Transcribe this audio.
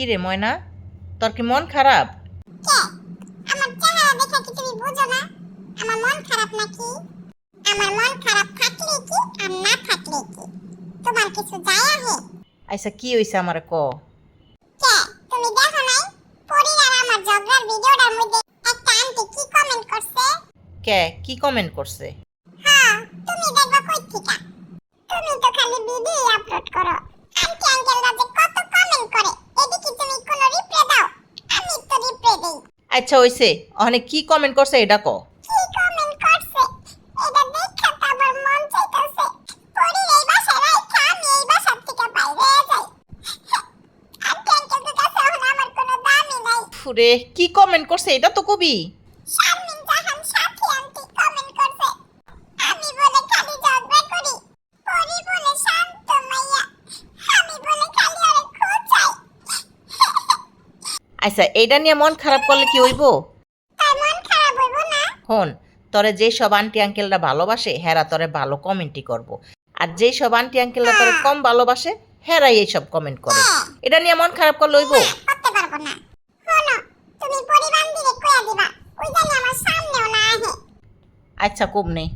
কি রে ময়না? তোর কি মন খারাপ? আমার চেহারা দেখে কি তুমি বুঝো না? আমার মন খারাপ নাকি? আমার মন খারাপ থাকলে কি আর না থাকলে কি? তোমার কিছু যায় আহে? আচ্ছা কি হইছে আমার ক? কে? তুমি দেখো নাই? পরি আর আমার ঝগড়ার ভিডিওটার মধ্যে একটা আন্টি কি কমেন্ট করছে? কে? কি কমেন্ট করছে? হ্যাঁ তুমি দেখবা কই থেকে? তুমি তো খালি ভিডিও আপলোড করো। আন্টি আঙ্কেলরা আচ্ছা হইছে। অনেক কি কমেন্ট করছে এটা ক কি কমেন্ট করছে? এটা তো আবার আচ্ছা এইটা নিয়ে মন খারাপ করলে কি হইব? হন তোরে যে সব আন্টি আঙ্কেলরা ভালোবাসে হেরা তোরে ভালো কমেন্টই করব। আর যে সব আন্টি আঙ্কেলরা তোরে কম ভালোবাসে হেরাই এইসব কমেন্ট করে। এটা নিয়ে মন খারাপ করলে হইব? আহে। আচ্ছা কম নেই